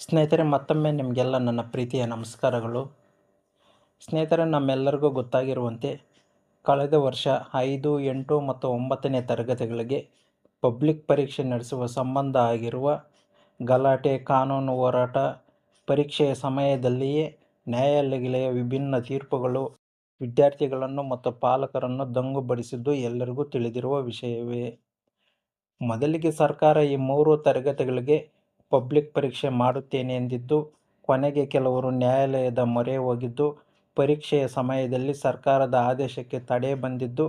ಸ್ನೇಹಿತರೆ, ಮತ್ತೊಮ್ಮೆ ನಿಮಗೆಲ್ಲ ನನ್ನ ಪ್ರೀತಿಯ ನಮಸ್ಕಾರಗಳು. ಸ್ನೇಹಿತರೆ, ನಮ್ಮೆಲ್ಲರಿಗೂ ಗೊತ್ತಾಗಿರುವಂತೆ ಕಳೆದ ವರ್ಷ ಐದು, ಎಂಟು ಮತ್ತು ಒಂಬತ್ತನೇ ತರಗತಿಗಳಿಗೆ ಪಬ್ಲಿಕ್ ಪರೀಕ್ಷೆ ನಡೆಸುವ ಸಂಬಂಧ ಆಗಿರುವ ಗಲಾಟೆ, ಕಾನೂನು ಹೋರಾಟ ಪರೀಕ್ಷೆಯ ಸಮಯದಲ್ಲಿಯೇ ನ್ಯಾಯಾಲಯಗಳ ವಿಭಿನ್ನ ತೀರ್ಪುಗಳು, ವಿದ್ಯಾರ್ಥಿಗಳನ್ನು ಮತ್ತು ಪಾಲಕರನ್ನು ದಂಗುಬಡಿಸಿದ್ದು ಎಲ್ಲರಿಗೂ ತಿಳಿದಿರುವ ವಿಷಯವೇ. ಮೊದಲಿಗೆ ಸರ್ಕಾರ ಈ ಮೂರು ತರಗತಿಗಳಿಗೆ ಪಬ್ಲಿಕ್ ಪರೀಕ್ಷೆ ಮಾಡುತ್ತೇನೆ ಎಂದಿದ್ದು, ಕೊನೆಗೆ ಕೆಲವರು ನ್ಯಾಯಾಲಯದ ಮೊರೆ ಹೋಗಿದ್ದು, ಪರೀಕ್ಷೆಯ ಸಮಯದಲ್ಲಿ ಸರ್ಕಾರದ ಆದೇಶಕ್ಕೆ ತಡೆ ಬಂದಿದ್ದು,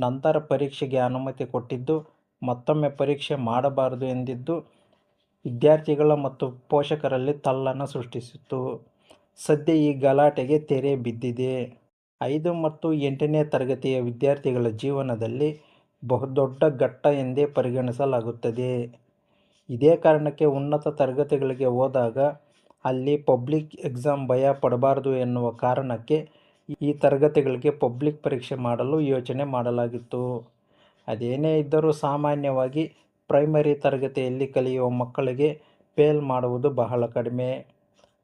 ನಂತರ ಪರೀಕ್ಷೆಗೆ ಅನುಮತಿ ಕೊಟ್ಟಿದ್ದು, ಮತ್ತೊಮ್ಮೆ ಪರೀಕ್ಷೆ ಮಾಡಬಾರದು ಎಂದಿದ್ದು, ವಿದ್ಯಾರ್ಥಿಗಳ ಮತ್ತು ಪೋಷಕರಲ್ಲಿ ತಲ್ಲನ್ನು ಸೃಷ್ಟಿಸಿತ್ತು. ಸದ್ಯ ಈ ಗಲಾಟೆಗೆ ತೆರೆ ಬಿದ್ದಿದೆ. ಐದು ಮತ್ತು ಎಂಟನೇ ತರಗತಿಯ ವಿದ್ಯಾರ್ಥಿಗಳ ಜೀವನದಲ್ಲಿ ಬಹುದೊಡ್ಡ ಘಟ್ಟ ಎಂದೇ ಪರಿಗಣಿಸಲಾಗುತ್ತದೆ. ಇದೇ ಕಾರಣಕ್ಕೆ ಉನ್ನತ ತರಗತಿಗಳಿಗೆ ಹೋದಾಗ ಅಲ್ಲಿ ಪಬ್ಲಿಕ್ ಎಕ್ಸಾಮ್ ಭಯ ಪಡಬಾರ್ದು ಎನ್ನುವ ಕಾರಣಕ್ಕೆ ಈ ತರಗತಿಗಳಿಗೆ ಪಬ್ಲಿಕ್ ಪರೀಕ್ಷೆ ಮಾಡಲು ಯೋಚನೆ ಮಾಡಲಾಗಿತ್ತು. ಅದೇನೇ ಇದ್ದರೂ ಸಾಮಾನ್ಯವಾಗಿ ಪ್ರೈಮರಿ ತರಗತಿಯಲ್ಲಿ ಕಲಿಯುವ ಮಕ್ಕಳಿಗೆ ಫೇಲ್ ಮಾಡುವುದು ಬಹಳ ಕಡಿಮೆ.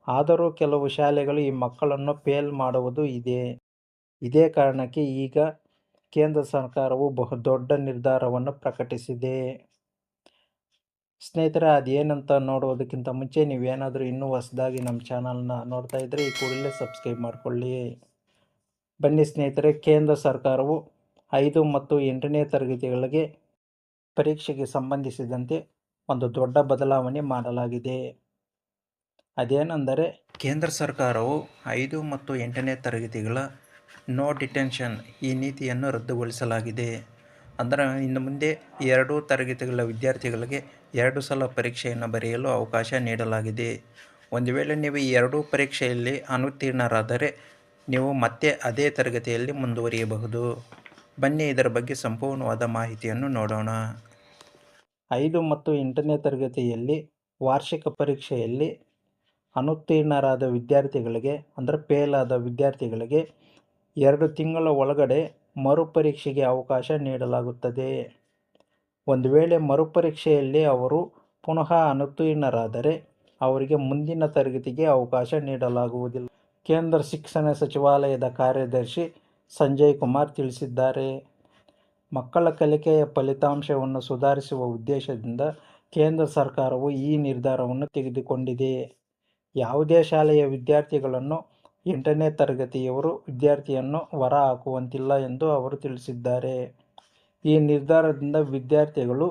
ಆದರೂ ಕೆಲವು ಶಾಲೆಗಳು ಈ ಮಕ್ಕಳನ್ನು ಫೇಲ್ ಮಾಡುವುದು ಇದೆ. ಇದೇ ಕಾರಣಕ್ಕೆ ಈಗ ಕೇಂದ್ರ ಸರ್ಕಾರವು ಬಹುದೊಡ್ಡ ನಿರ್ಧಾರವನ್ನು ಪ್ರಕಟಿಸಿದೆ. ಸ್ನೇಹಿತರೆ, ಅದೇನಂತ ನೋಡೋದಕ್ಕಿಂತ ಮುಂಚೆ ನೀವೇನಾದರೂ ಇನ್ನೂ ಹೊಸದಾಗಿ ನಮ್ಮ ಚಾನಲ್ನ ನೋಡ್ತಾ ಇದ್ದರೆ ಈ ಕೂಡಲೇ ಸಬ್ಸ್ಕ್ರೈಬ್ ಮಾಡಿಕೊಳ್ಳಿ. ಬನ್ನಿ ಸ್ನೇಹಿತರೆ, ಕೇಂದ್ರ ಸರ್ಕಾರವು ಐದು ಮತ್ತು ಎಂಟನೇ ತರಗತಿಗಳಿಗೆ ಪರೀಕ್ಷೆಗೆ ಸಂಬಂಧಿಸಿದಂತೆ ಒಂದು ದೊಡ್ಡ ಬದಲಾವಣೆ ಮಾಡಲಾಗಿದೆ. ಅದೇನೆಂದರೆ, ಕೇಂದ್ರ ಸರ್ಕಾರವು ಐದು ಮತ್ತು ಎಂಟನೇ ತರಗತಿಗಳ ನೋ ಡಿಟೆನ್ಷನ್ ಈ ನೀತಿಯನ್ನು ರದ್ದುಗೊಳಿಸಲಾಗಿದೆ. ಅಂದರೆ ಇನ್ನು ಮುಂದೆ ಎರಡೂ ತರಗತಿಗಳ ವಿದ್ಯಾರ್ಥಿಗಳಿಗೆ ಎರಡು ಸಲ ಪರೀಕ್ಷೆಯನ್ನು ಬರೆಯಲು ಅವಕಾಶ ನೀಡಲಾಗಿದೆ. ಒಂದು ವೇಳೆ ನೀವು ಎರಡೂ ಪರೀಕ್ಷೆಯಲ್ಲಿ ಅನುತ್ತೀರ್ಣರಾದರೆ ನೀವು ಮತ್ತೆ ಅದೇ ತರಗತಿಯಲ್ಲಿ ಮುಂದುವರಿಯಬಹುದು. ಬನ್ನಿ, ಇದರ ಬಗ್ಗೆ ಸಂಪೂರ್ಣವಾದ ಮಾಹಿತಿಯನ್ನು ನೋಡೋಣ. ಐದು ಮತ್ತು ಎಂಟನೇ ತರಗತಿಯಲ್ಲಿ ವಾರ್ಷಿಕ ಪರೀಕ್ಷೆಯಲ್ಲಿ ಅನುತ್ತೀರ್ಣರಾದ ವಿದ್ಯಾರ್ಥಿಗಳಿಗೆ, ಅಂದರೆ ಫೇಲ್ ವಿದ್ಯಾರ್ಥಿಗಳಿಗೆ ಎರಡು ತಿಂಗಳ ಒಳಗಡೆ ಮರುಪರೀಕ್ಷೆಗೆ ಅವಕಾಶ ನೀಡಲಾಗುತ್ತದೆ. ಒಂದು ವೇಳೆ ಮರುಪರೀಕ್ಷೆಯಲ್ಲಿ ಅವರು ಪುನಃ ಅನುತ್ತೀರ್ಣರಾದರೆ ಅವರಿಗೆ ಮುಂದಿನ ತರಗತಿಗೆ ಅವಕಾಶ ನೀಡಲಾಗುವುದಿಲ್ಲ. ಕೇಂದ್ರ ಶಿಕ್ಷಣ ಸಚಿವಾಲಯದ ಕಾರ್ಯದರ್ಶಿ ಸಂಜಯ್ ಕುಮಾರ್ ತಿಳಿಸಿದ್ದಾರೆ. ಮಕ್ಕಳ ಕಲಿಕೆಯ ಫಲಿತಾಂಶವನ್ನು ಸುಧಾರಿಸುವ ಉದ್ದೇಶದಿಂದ ಕೇಂದ್ರ ಸರ್ಕಾರವು ಈ ನಿರ್ಧಾರವನ್ನು ತೆಗೆದುಕೊಂಡಿದೆ. ಯಾವುದೇ ಶಾಲೆಯ ವಿದ್ಯಾರ್ಥಿಗಳನ್ನು ಎಂಟನೇ ತರಗತಿಯವರು ವಿದ್ಯಾರ್ಥಿಯನ್ನು ಹೊರ ಹಾಕುವಂತಿಲ್ಲ ಎಂದು ಅವರು ತಿಳಿಸಿದ್ದಾರೆ. ಈ ನಿರ್ಧಾರದಿಂದ ವಿದ್ಯಾರ್ಥಿಗಳು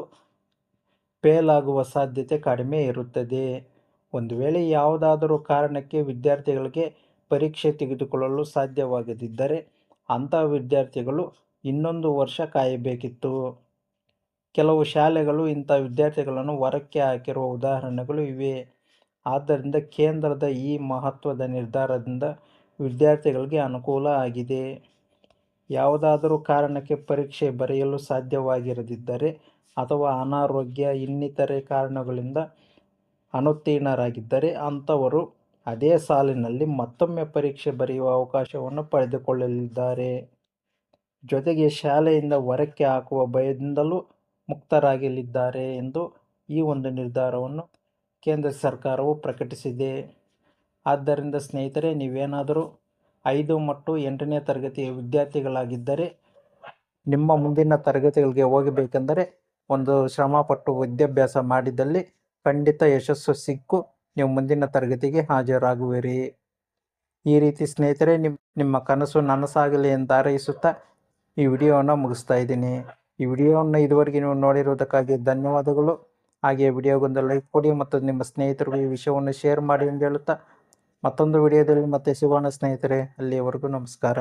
ಫೇಲ್ ಸಾಧ್ಯತೆ ಕಡಿಮೆ ಇರುತ್ತದೆ. ಒಂದು ವೇಳೆ ಯಾವುದಾದರೂ ಕಾರಣಕ್ಕೆ ವಿದ್ಯಾರ್ಥಿಗಳಿಗೆ ಪರೀಕ್ಷೆ ತೆಗೆದುಕೊಳ್ಳಲು ಸಾಧ್ಯವಾಗದಿದ್ದರೆ ಅಂಥ ವಿದ್ಯಾರ್ಥಿಗಳು ಇನ್ನೊಂದು ವರ್ಷ ಕಾಯಬೇಕಿತ್ತು. ಕೆಲವು ಶಾಲೆಗಳು ಇಂಥ ವಿದ್ಯಾರ್ಥಿಗಳನ್ನು ಹೊರಕ್ಕೆ ಹಾಕಿರುವ ಉದಾಹರಣೆಗಳು ಇವೆ. ಆದ್ದರಿಂದ ಕೇಂದ್ರದ ಈ ಮಹತ್ವದ ನಿರ್ಧಾರದಿಂದ ವಿದ್ಯಾರ್ಥಿಗಳಿಗೆ ಅನುಕೂಲ ಆಗಿದೆ. ಯಾವುದಾದರೂ ಕಾರಣಕ್ಕೆ ಪರೀಕ್ಷೆ ಬರೆಯಲು ಸಾಧ್ಯವಾಗಿರದಿದ್ದರೆ ಅಥವಾ ಅನಾರೋಗ್ಯ, ಇನ್ನಿತರೆ ಕಾರಣಗಳಿಂದ ಅನುತ್ತೀರ್ಣರಾಗಿದ್ದರೆ ಅಂಥವರು ಅದೇ ಸಾಲಿನಲ್ಲಿ ಮತ್ತೊಮ್ಮೆ ಪರೀಕ್ಷೆ ಬರೆಯುವ ಅವಕಾಶವನ್ನು ಪಡೆದುಕೊಳ್ಳಲಿದ್ದಾರೆ. ಜೊತೆಗೆ ಶಾಲೆಯಿಂದ ಹೊರಕ್ಕೆ ಹಾಕುವ ಭಯದಿಂದಲೂ ಮುಕ್ತರಾಗಲಿದ್ದಾರೆ ಎಂದು ಈ ಒಂದು ನಿರ್ಧಾರವನ್ನು ಕೇಂದ್ರ ಸರ್ಕಾರವು ಪ್ರಕಟಿಸಿದೆ. ಆದ್ದರಿಂದ ಸ್ನೇಹಿತರೆ, ನೀವೇನಾದರೂ ಐದು ಮತ್ತು ಎಂಟನೇ ತರಗತಿಯ ವಿದ್ಯಾರ್ಥಿಗಳಾಗಿದ್ದರೆ, ನಿಮ್ಮ ಮುಂದಿನ ತರಗತಿಗಳಿಗೆ ಹೋಗಬೇಕೆಂದರೆ ಒಂದು ಶ್ರಮಪಟ್ಟು ವಿದ್ಯಾಭ್ಯಾಸ ಮಾಡಿದಲ್ಲಿ ಖಂಡಿತ ಯಶಸ್ಸು ಸಿಕ್ಕು. ನೀವು ಮುಂದಿನ ತರಗತಿಗೆ ಹಾಜರಾಗುವಿರಿ. ಈ ರೀತಿ ಸ್ನೇಹಿತರೆ ನಿಮ್ಮ ನಿಮ್ಮ ಕನಸು ನನಸಾಗಲಿ ಎಂದು ಹಾರೈಸುತ್ತಾ ಈ ವಿಡಿಯೋವನ್ನು ಮುಗಿಸ್ತಾ ಇದ್ದೀನಿ. ಈ ವಿಡಿಯೋವನ್ನು ಇದುವರೆಗೆ ನೀವು ನೋಡಿರುವುದಕ್ಕಾಗಿ ಧನ್ಯವಾದಗಳು. ಹಾಗೆ ವಿಡಿಯೋಗೊಂದು ಲೈಕ್ ಕೊಡಿ ಮತ್ತು ನಿಮ್ಮ ಸ್ನೇಹಿತರಿಗೂ ಈ ವಿಷಯವನ್ನು ಶೇರ್ ಮಾಡಿ ಎಂದು ಹೇಳುತ್ತಾ ಮತ್ತೊಂದು ವಿಡಿಯೋದಲ್ಲಿ ಮತ್ತೆ ಸಿಗೋಣ ಸ್ನೇಹಿತರೆ ಅಲ್ಲಿಯವರೆಗೂ ನಮಸ್ಕಾರ.